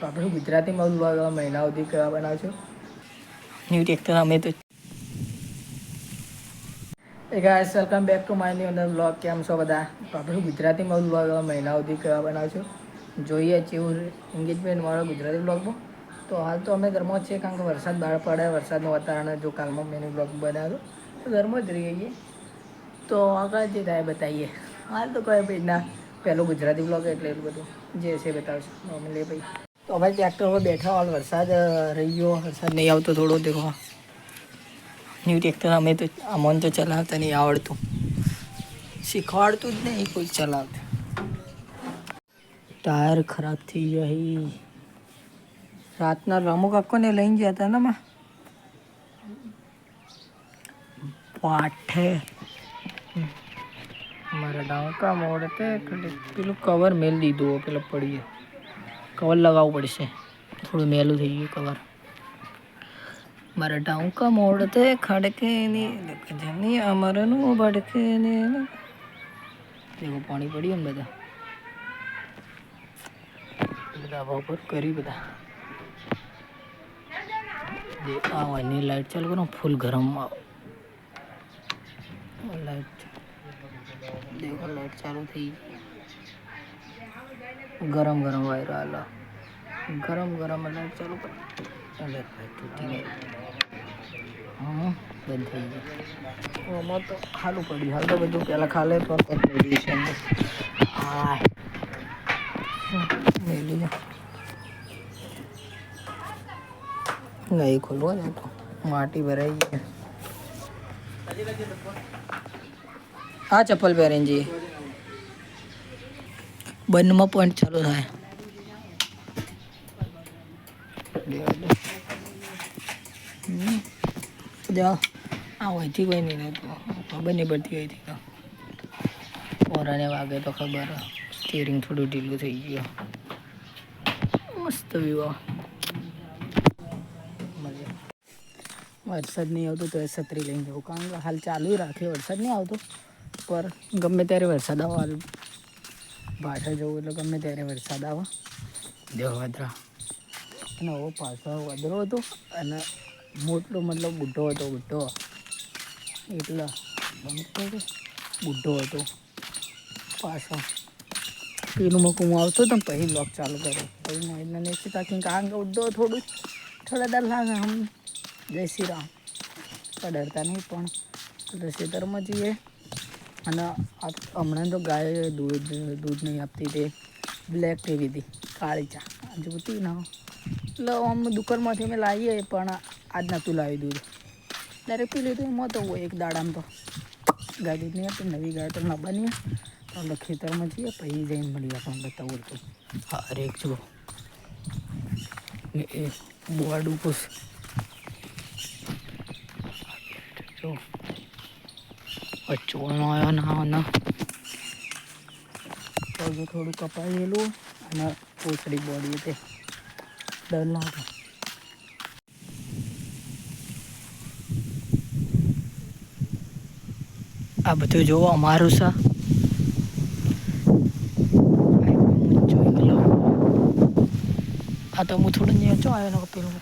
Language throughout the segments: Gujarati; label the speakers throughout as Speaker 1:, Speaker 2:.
Speaker 1: તો આપણે ગુજરાતીમાં વ્લોગ મહિના સુધી કેવા બનાવશું ન્યૂ ટેક્ટર અમે તો એ guys welcome back to my new another vlog કેમ છો બધા? તો આપણે ગુજરાતીમાં વ્લોગ મહિના સુધી કેવા બનાવશું જોઈએ જેવું એન્ગેજમેન્ટ મારો ગુજરાતી બ્લોગમાં તો હાલ તો અમે ઘરમાં જ છીએ કારણ કે વરસાદ બહાર પડે વરસાદનું વાતાવરણ જો કાલમાં મેં બ્લોગ બનાવ્યો તો ઘરમાં જ રહીએ તો આગળ જે થાય બતાવીએ. હાલ તો કોઈ ભાઈ ના પહેલો ગુજરાતી બ્લોગ એટલે એટલું બધું જે છે બતાવશું. નોર્મલી ભાઈ. તો ભાઈ ટ્રેક્ટર બેઠા હાલ વરસાદ રહી ગયો. વરસાદ નહીં આવતો થોડો, દેખો. ન્યૂ ટ્રેક્ટર અમે તો, અમને તો ચલાવતા નહીં, આવડતું. શીખવાડતું જ નહીં કોઈ ચલાવતું. ટાયર ખરાબ થઈ ગયા રાતના રામુ કાકોને લઈને ગયા હતા ને માં પાઠે. મારા ડાંકા મોડતે પેલું કવર મેલ દીધું, પેલો પડીએ. કવર લગાવવું પડશે. થોડું મેલું થઈ ગયું કવર. મારા ટાંકા મોડતે ખડકે ની જની અમરનું ભડકે ને. એવું પાણી પડ્યું ને બધા. બધા ભાવ પર કરી બધા. દે આ એની લાઈટ ચાલુ કરો, ફૂલ ગરમ લાઈટ. દેખો, લાઈટ ચાલુ થઈ ગરમ ગરમ વાયરો હાલો. ગરમ ગરમ એટલે ચાલુ એટલે લાઈટ તૂટી બંધ થઈ ગયું. આમાં તો ખાલું પડ્યું. હાલ તો બધું પહેલાં ખાલે કરી દીધું છે હા મેલી નહીં ખોલવો ને તો માટી ભરાઈ ગઈ. હા ચપ્પલ પહેરીને જઈએ. બંધમાં પોઈન્ટ ચાલુ થાય. જાઓ. આ હોયથી કોઈ નહીં ખબર નહીં પડતી હોયથી તો. પોરાને વાગે તો ખબર. સ્ટીરિંગ થોડું ઢીલું થઈ ગયું. મસ્ત વ્યૂ વરસાદ નહીં આવતો તો એ છત્રી લઈને જવું. કારણ કે હાલ ચાલુ રાખે વરસાદ નહીં આવતો. પર ગમે ત્યારે વરસાદ આવે. પાછળ જવું એટલે ગમે ત્યારે વરસાદ આવો. દેવાદરા અને હવે પાછો વધરો હતો અને મોટલો મતલબ બુઢો હતો બુઢો એટલે બુઢો હતો. પાછો પેલું મકું આવતો હતો ને પછી લોક ચાલુ કર્યો. પછી મારી ને તાકી કારણ કે ઉડ્ડો થોડું. થોડા દર લાગે હમ જય શ્રી રામ. પડરતા ડરતા નહીં પણ ખેતરમાં જઈએ અને હમણાં તો ગાય દૂધ દૂધ નહીં આપતી તે બ્લેક થઈ હતી, કાળી ચા. જોતી ના એટલે આમ દુકાનમાંથી અમે લાવીએ, પણ આજ નહોતું લાવી દૂધ. ડાયરેક્ટ પી લીધું, એમાં તો એક દાડામાં તો. ગાય દૂધ નહીં આપતી, નવી ગાય તો લાવવાની બની આપણે ખેતરમાં જઈએ, પછી જઈને મળીએ આપણને બતાવું તો. હા, અરે એક જો ને એ બોર્ડ ઉપર જો ચોળનો આવ્યો ના ના પગ થોડું કપાયેલું અને પોચડી બોડી હતી ડર લાગે આ બધું જોવો, અમારું છે. આ તો હું થોડું નીચો આવ્યો નો પેલું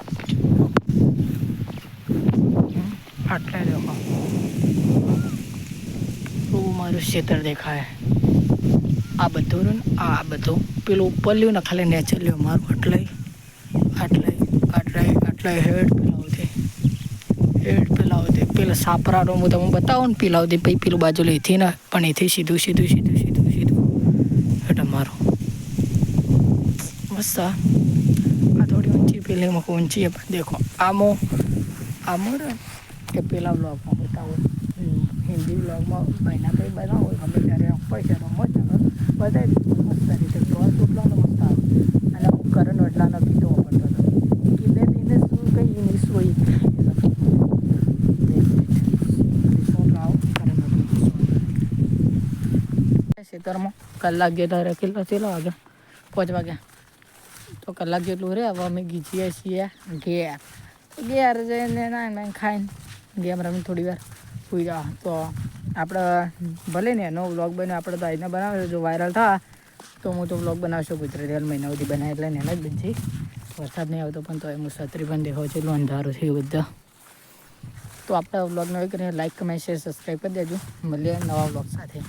Speaker 1: આટલા દેખો બહુ મારું ક્ષેત્ર દેખાય. આ બધું રહ્યું ને, આ બધું. પેલું ઉપર લ્યું ને ખાલી નેચર લ્યું મારું આટલે આટલે આટલાય આટલા હેડ પેલા સુધી હેડ પેલા સુધી પેલા સાપરાનો હું તમને બતાવું ને પેલા સુધી પછી પેલું બાજુ લેથી ને, પણ એથી સીધું સીધું સીધું સીધું સીધું. એટલે મારું. મસ્ત આ. થોડી ઊંચી પેલી ઊંચી દેખો. આમો આમો રે એ પેલા બ્લોગમાં હિન્દી બ્લોગમાં મહિના કંઈ બનાવો ગમે ત્યારે પૈસા રમો જ બતાવી દીધું મસ્ત રીતે ક્રોસ ઉઠલાનો મસ્ત આવે અને હું કરણ વડલાનો ગીતો વાપરતો હતો કિને દિને શું કઈ નહીં સોઈ ખેતરમાં કલાક જેટલા કેટલો કેટલો વાગે પાંચ વાગ્યા તો કલાક જેટલું રે, હવે અમે ગીચીએ છીએ. ઘેર. ઘેર જઈને ના ખાઈને ગેમ રમી થોડી વાર. સુઈ જાઓ તો આપણે ભલે ને એનો વ્લોગ બન્યો આપણે તો આજના બનાવે જો વાયરલ થાય તો હું તો વ્લોગ બનાવશો ગુજરાતી હાલ મહિના સુધી બનાવે, એટલે એને જ બનશે. વરસાદ નહીં આવતો, પણ તો હું છત્રી પણ દેખાવ છું એટલું અંધારું થયું બધા. તો આપણા વ્લોગને કરીને લાઈક કમેન્ટ શેર સબસ્ક્રાઈબ કરી દેજો. મળીએ નવા વ્લોગ સાથે.